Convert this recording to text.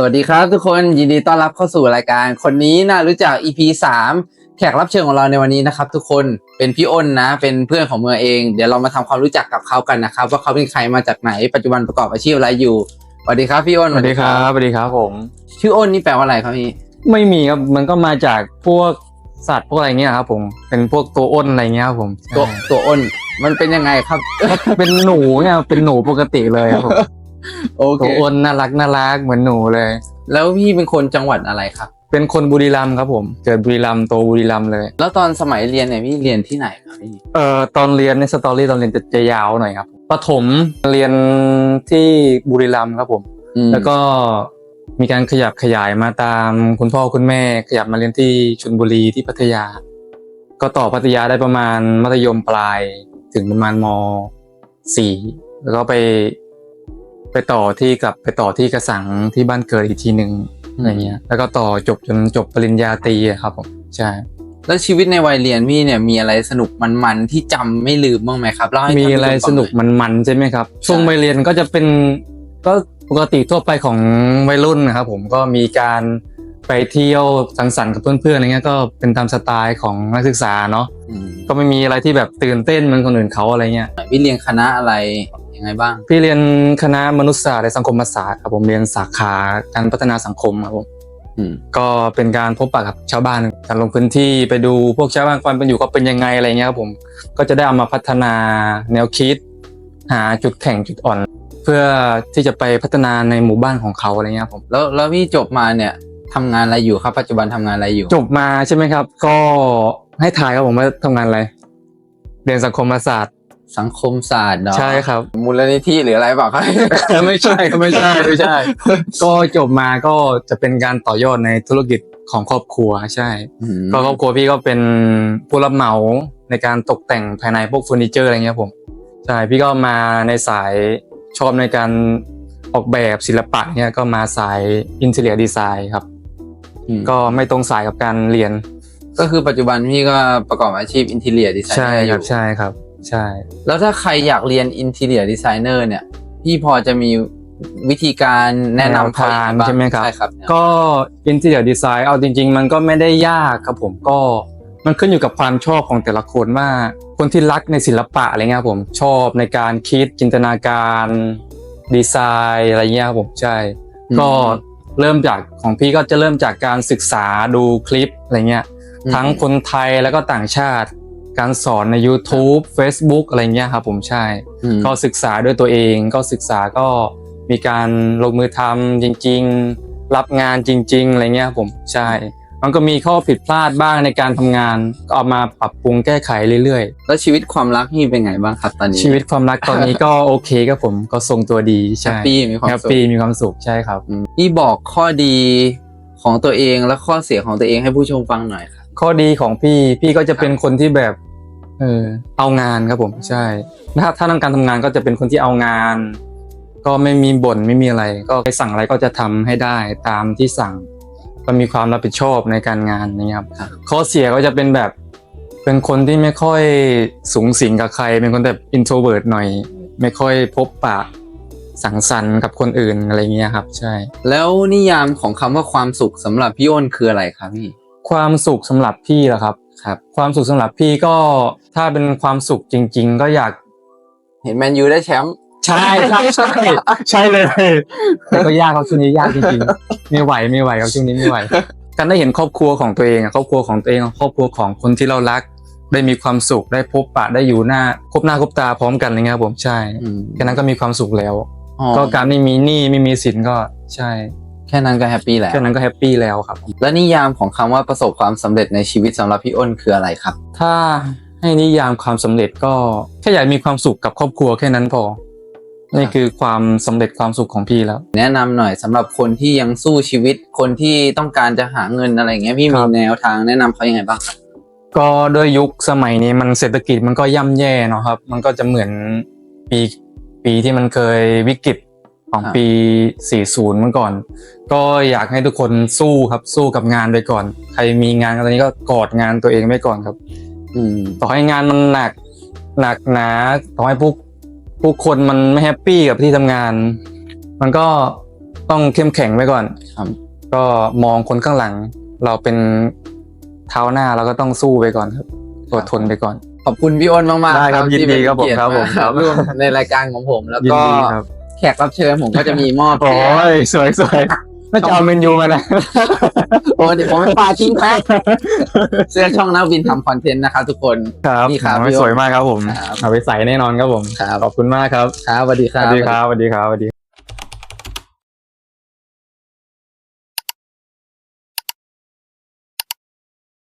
สวัสดีครับทุกคนยินดีต้อนรับเข้าสู่รายการ คนนี้น่ารู้จัก EP 3 แขกรับเชิญของเราในวันนี้นะครับ ทุกคนเป็นพี่อ้นนะ เป็นเพื่อนของเมืองเอง เดี๋ยวเรามาทำความรู้จักกับเขากันนะครับ ว่าเขาเป็นใครมาจากไหนปัจจุบันประกอบอาชีพอะไรอยู่สวัสดีครับพี่อ้นสวัสดีครับสวัสดีครับผม ชื่ออ้นนี่แปลว่าอะไรครับพี่ไม่มีครับมันก็มาจากพวกสัตว์พวกอะไรเงี้ยครับ ผมเป็นพวกตัวอ้นอะไรเงี้ยครับผมตัวใช่ตัวอ้นมันเป็นยังไงครับ เป็นหนูเนี่ยเป็นหนูปกติเลยครับผม โอเคตัวอ้นน่ารักน่ารักเหมือนหนูเลย แล้วพี่เป็นคนจังหวัดอะไรครับ เป็นคนบุรีรัมย์ครับผม เกิดบุรีรัมย์โตบุรีรัมย์เลย แล้วตอนสมัยเรียนเนี่ยพี่เรียนที่ไหนครับพี่ เอ่อตอนเรียนในสตอรี่ตอนเรียนจะจะยาวหน่อยครับประถมเรียนที่บุรีรัมย์ครับผมอืมแล้วก็มีการขยับขยายมาตามคุณพ่อคุณแม่ ขยับมาเรียนที่ชลบุรีที่พัทยา ก็ต่อพัทยาได้ประมาณมัธยมปลายถึงประมาณมสี่แล้วก็ไป ไปต่อที่กับไปต่อที่กระสังที่บ้านเกิดอีกทีหนึ่งอะไรเงี้ย แล้วก็ต่อจบจนจบปริญญาตรีอะครับผมใช่ แล้วชีวิตในวัยเรียนพี่เนี่ยมีอะไรสนุกมันๆที่จำไม่ลืมบ้างไหมครับเล่าให้มีท่านผู้ชอะไรฟังสนุกหอย มันๆใช่ไหมครับ ช่วงวัยเรียนก็จะเป็นก็ปกติทั่วไปของวัยรุ่นนะครับผมก็มีการไปเที่ยวสังสรรค์กับเพื่อนๆอะไรเงี้ยก็เป็นตามสไตล์ของนักศึกษาเนาะอืมก็ไม่มีอะไรที่แบบตื่นเต้นเหมือนคนอื่นเขาอะไรเงี้ย พี่เรียนคณะอะไร ยังไงบ้าง พี่เรียนคณะมนุษยศาสตร์และสังคมศาสตร์ครับผมเรียนสาขาการพัฒนาสังคมครับผมอืมก็เป็นการพบปะกับชาวบ้านการลงพื้นที่ไปดูพวกชาวบ้านความเป็นอยู่เขาเป็นยังไงอะไรเงี้ยครับผมก็จะได้เอามาพัฒนาแนวคิด หาจุดแข็งจุดอ่อน เพื่อที่จะไปพัฒนาในหมู่บ้านของเขาอะไรเงี้ยครับผมแล้วแล้วพี่จบมาเนี่ยทำงานอะไรอยู่ครับ ปัจจุบันทำงานอะไรอยู่ จบมาใช่ไหมครับ ก็ให้ถ่ายครับผมว่าทำงานอะไรเรียนสังคมศาสตร์ สังคมศาสตร์เนาะใช่ครับ มูลนิธิหรืออะไรเปล่าครับ ไม่ใช่ครับไม่ใช่ไม่ใช่ ก็จบมาก็จะเป็นการต่อยอดในธุรกิจของครอบครัวใช่อืมก็ครอบครัวพี่ก็เป็นผู้รับเหมาในการตกแต่งภายในพวกเฟอร์นิเจอร์อะไรเงี้ยผมใช่พี่ก็มาในสายชอบในการออกแบบศิลปะเนี่ยก็มาสายอินเท i รียดีไซน์ครับอืมก็ไม่ตรงสายกับการเรียน ก็คือปัจจุบันพี่ก็ประกอบอาชีพอินทีเรียดีไซเนใช่อร์อครับยู่ใช่ครับ ใช่ แล้วถ้าใครอยากเรียนอินทีเรียดีไซเนอร์เนี่ย พี่พอจะมีวิธีการแนะนำเขาทางยังงบ้างใช่ไหมครับ ใช่ครับก็อินเท i รียดีไซน์เอาจริง ๆ มันก็ไม่ได้ยากครับผมก็มันขึ้นอยู่กับความชอบของแต่ละคนว่าคนที่รักในศิลปะอะไรเงี้ยครับผมชอบในการคิดจินตนาการดีไซน์อะไรเงี้ยครับผมใช่อืมก็เริ่มจากของพี่ก็จะเริ่มจากการศึกษาดูคลิปอะไรเงี้ยอืมทั้งคนไทยแล้วก็ต่างชาติ การสอนใน YouTube Facebook อะไรเงี้ยครับผมใช่อืมก็ศึกษาด้วยตัวเอง ก็ศึกษาก็มีการลงมือทำจริง ๆ รับงานจริง ๆ อะไรเงี้ยครับผมใช่ มันก็มีข้อผิดพลาดบ้างในการทำงาน ก็เอามาปรับปรุงแก้ไขเรื่อยแล้วชีวิตความรักพี่เป็นไงบ้างครับตอนนี้ๆชีวิตความรักตอนนี้ก็โอเคครับผมก็ทรงตัวดีแฮใช่ปปี้มีความแฮปสุขปี้มีความสุขใช่ครับอืมพี่บอกข้อดีของตัวเองและข้อเสียของตัวเองให้ผู้ชมฟังหน่อยครับข้อดีของพี่พี่ก็จะเป็นคนที่แบบ เออเอางานครับผมใช่ถ้าถ้าต้องการทำงานก็จะเป็นคนที่เอางาน ก็ไม่มีบ่นไม่มีอะไร ก็ไปสั่งอะไรก็จะทำให้ได้ตามที่สั่งก็มีความรับผิดชอบในการงานนะครับครับข้อเสียก็จะเป็นแบบเป็นคนที่ไม่ค่อยสูงสิงกับใคร เป็นคนแบบอินโทรเวิร์ดหน่อย ไม่ค่อยพบปะสังสรรค์กับคนอื่นอะไรเงี้ยครับ ใช่ แล้วนิยามของคำว่าความสุขสำหรับพี่อ้นคืออะไรครับพี่ ความสุขสำหรับพี่ล่ะครับ ครับ ความสุขสำหรับพี่ก็ถ้าเป็นความสุขจริง ๆ ก็อยากเห็นแมนยูได้แชมป์ ใช่ใช่ใช่ใช่เลยแต่ก็ยากครับช่วงนี้ยากจริงๆไม่ไหวไม่ไหวครับช่วงนี้ไม่ไหวการได้เห็นครอบครัวของตัวเองอะครอบครัวของตัวเองครอบครัวของคนที่เรารัก ได้มีความสุขได้พบปะได้อยู่หน้าคบหน้าคบตาพร้อมกันอะไรเงี้ยครับผมใช่อืมแค่นั้นก็มีความสุขแล้วอ๋อก็การไม่มีหนี้ไม่มีสินก็ใช่ แค่นั้นก็แฮปปี้แล้ว แค่นั้นก็แฮปปี้แล้วครับ และนิยามของคำว่าประสบความสำเร็จในชีวิตสำหรับพี่อ้นคืออะไรครับ ถ้าให้นิยามความสำเร็จก็แค่อยากมีความสุขกับครอบครัวแค่นั้นพอ นี่คือความสำเร็จความสุขของพี่แล้ว แนะนำหน่อยสำหรับคนที่ยังสู้ชีวิตคนที่ต้องการจะหาเงินอะไรอย่างเงี้ยพี่คมีรับแนวทางแนะนำเขายังไงบ้างครับก็ด้วยยุคสมัยนี้มันเศรษฐกิจมันก็ย่ำแย่เนาะครับ มันก็จะเหมือนปีปีที่มันเคยวิกฤต ของปี 40 เมื่อก่อน ก็อยากให้ทุกคนสู้ครับสู้กับงานไปก่อน ใครมีงานตอนนี้ก็กอดงานตัวเองไว้ก่อนครับ อืมต่อให้งานมันหนักหนักหนาต่อให้ผู้ผู้คนมันไม่แฮปปี้กับที่ทำงาน มันก็ต้องเข้มแข็งไว้ก่อน ครับ ก็มองคนข้างหลัง เราเป็นเท้าหน้าเราก็ต้องสู้ไปก่อนครับอดทนไปก่อน ขอบคุณพี่อ้นมากๆได้ครับที่ยินดีครับผมเป็นเกียติครับผมาร่วมในรายการของผมแล้วยินก็ ดีครับ แขกรับเชิญผมก็จะมีมอบโอ้ยสวยสวยน่าจะเอาเมนยูมานะโอ้เดี๋ยวผมไปปาทิ้งแพ็คเสื้อช่องนักบินทำคอนเทนต์นะครับทุกคนครับนี่ครับโอ้ยพี่โอ๊ตสวยมากครับผมครับเอาไปใส่แน่นอนครับผมครับขอบคุณมากครับ ครับสวัสดีคสรับวัสดีครับสวัสดีครับสวัสดี